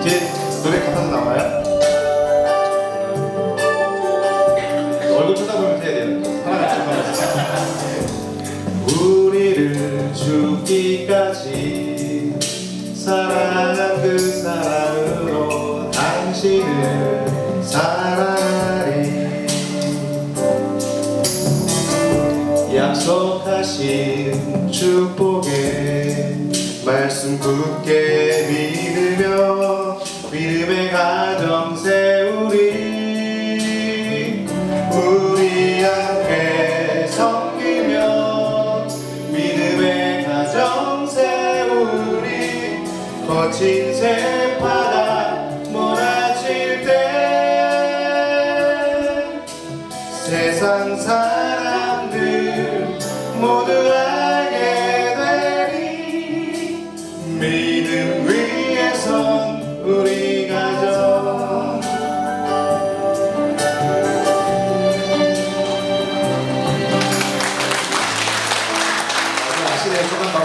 이제 노래 가사도 나와요? 얼굴 쳐다보면 해야 되는 거. 네. 우리를 죽기까지 사랑한 그 사랑으로 당신을 사랑하리 약속하신 축복의 말씀 굳게 믿으며 믿음의 가정 세우리. 우리 함께 섬기며 믿음의 가정 세우리. 거친 새바다 몰아칠 때 세상 사람들 모두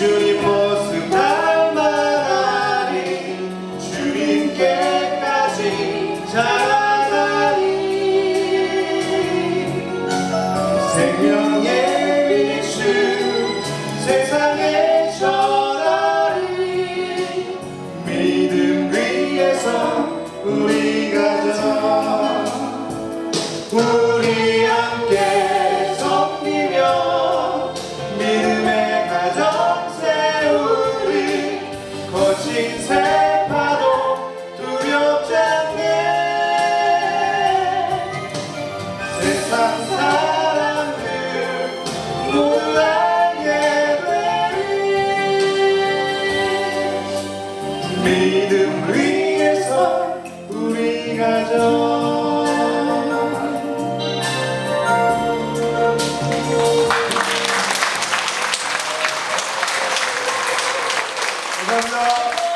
주님 모습 닮아가리. 주님께까지 자라가리. 생명의 빛을 세상에 전하리. 믿음 위에서 우리 가정 넘친 새파도 두렵지 않네. 세상 사람들 놀라게 되리. 믿음 위에서 우리 가정. 감사합니다.